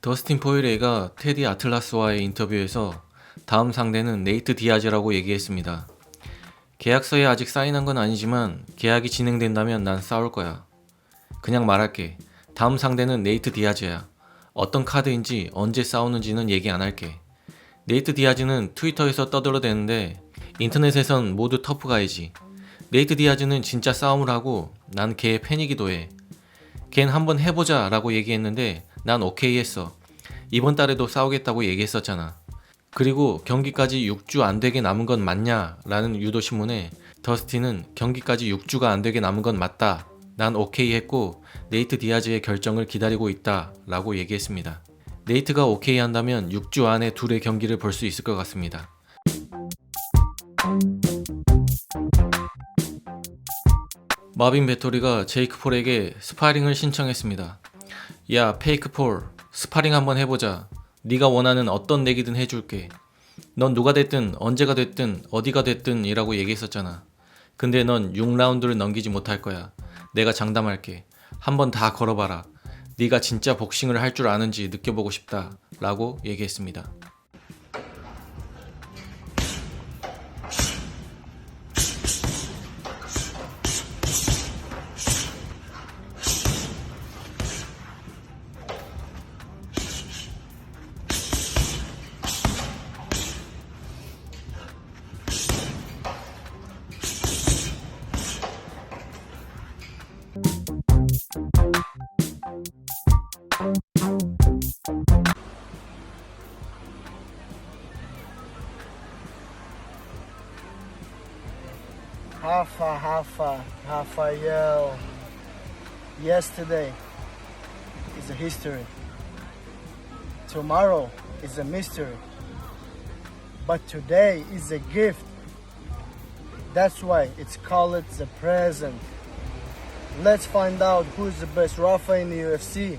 더스틴 포이레가 테디 아틀라스와의 인터뷰에서 다음 상대는 네이트 디아즈라고 얘기했습니다. 계약서에 아직 사인한 건 아니지만 계약이 진행된다면 난 싸울 거야. 그냥 말할게. 다음 상대는 네이트 디아즈야. 어떤 카드인지 언제 싸우는지는 얘기 안 할게. 네이트 디아즈는 트위터에서 떠들어대는데 인터넷에선 모두 터프가이지. 네이트 디아즈는 진짜 싸움을 하고 난 걔의 팬이기도 해. 걘 한번 해보자 라고 얘기했는데 난 오케이 했어. 이번 달에도 싸우겠다고 얘기했었잖아. 그리고 경기까지 6주 안 되게 남은 건 맞냐? 라는 유도신문에 더스틴은 경기까지 6주가 안 되게 남은 건 맞다. 난 오케이 했고 네이트 디아즈의 결정을 기다리고 있다. 라고 얘기했습니다. 네이트가 오케이 한다면 6주 안에 둘의 경기를 볼 수 있을 것 같습니다. 마빈 배토리가 제이크 폴에게 스파링을 신청했습니다. 야, 페이크 폴, 스파링 한번 해보자. 네가 원하는 어떤 내기든 해줄게. 넌 누가 됐든 언제가 됐든 어디가 됐든 이라고 얘기했었잖아. 근데 넌 6라운드를 넘기지 못할 거야. 내가 장담할게. 한번 다 걸어봐라. 네가 진짜 복싱을 할 줄 아는지 느껴보고 싶다. 라고 얘기했습니다. Rafa, Rafa, Rafael. Yesterday is a history. Tomorrow is a mystery. But today is a gift. That's why it's called the present. Let's find out who's the best Rafa in the UFC.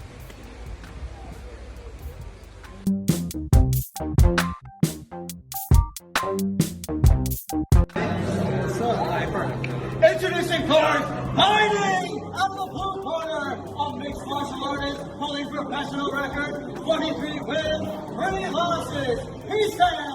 Introducing fighting out of the blue corner, a mixed martial artist holding professional record, 23 wins, 3 losses. He stands